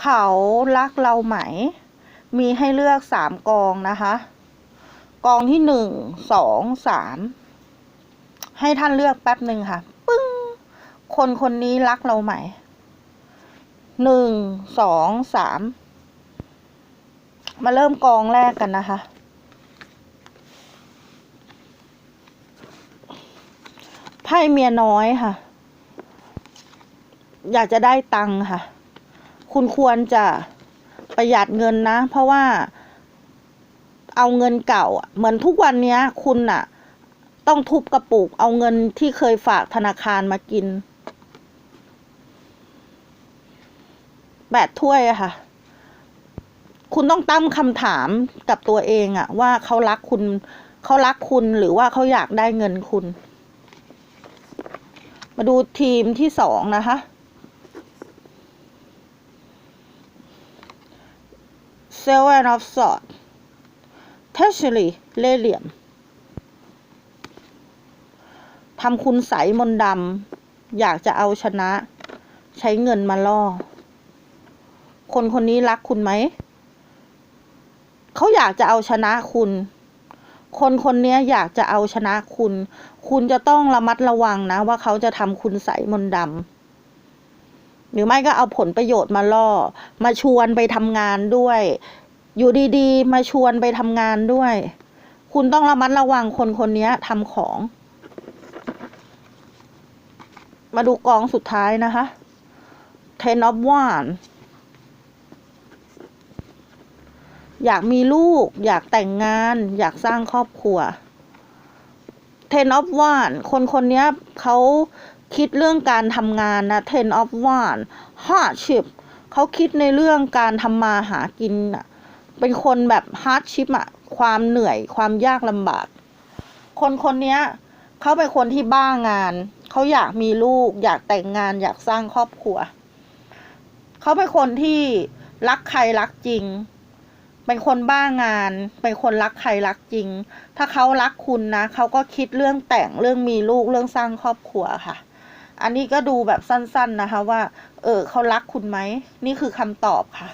เขารักเราไหม มีให้เลือกสามกองนะคะ กองที่หนึ่งสองสามให้ท่านเลือกแป๊บหนึ่งค่ะ ปึ้ง คนคนนี้รักเราไหมหนึ่งสองสามมาเริ่มกองแรกกันนะคะ ไพ่เมียน้อยค่ะ อยากจะได้ตังค์ค่ะ คุณควรจะประหยัดเงินนะ เพราะว่าเอาเงินเก่า เหมือนทุกวันนี้คุณอะต้องทุบกระปุก เอาเงินที่เคยฝากธนาคารมากินแปดถ้วยอะค่ะ คุณต้องตั้งคำถามกับตัวเองอะว่าเขารักคุณเขารักคุณหรือว่าเขาอยากได้เงินคุณ มาดูทีมที่สองนะคะ Seven of Swords t e s h e r y เล่เหลี่ยมทำคุณใสมนดำอยากจะเอาชนะ ใช้เงินมาล่อ คนคนนี้รักคุณไหม เขาอยากจะเอาชนะคุณ คนคนนี้อยากจะเอาชนะคุณ คุณจะต้องระมัดระวังนะว่าเขาจะทำคุณใสมนดำ หรือไม่ก็เอาผลประโยชน์มาล่อ มาชวนไปทำงานด้วย อยู่ดีๆ มาชวนไปทำงานด้วย คุณต้องระมัดระวังคนคนนี้ทำของ มาดูกองสุดท้ายนะคะ Ten of Wands อยากมีลูก อยากแต่งงาน อยากสร้างครอบครัว Ten of Wands คนคนนี้เขา คิดเรื่องการทำงานนะ Ten of Wands hardship เขาคิดในเรื่องการทำมาหากินนะเป็นคนแบบ hardship อะความเหนื่อยความยากลำบาก คนคนนี้เขาเป็นคนที่บ้างาน เขาอยากมีลูก อยากแต่งงาน อยากสร้างครอบครัว เขาเป็นคนที่รักใครรักจริง เป็นคนบ้างาน เป็นคนรักใครรักจริง ถ้าเขารักคุณนะ เขาก็คิดเรื่องแต่งเรื่องมีลูกเรื่องสร้างครอบครัวค่ะ อันนี้ก็ดูแบบสั้นๆนะคะว่า เออเขารักคุณไหม นี่คือคำตอบค่ะ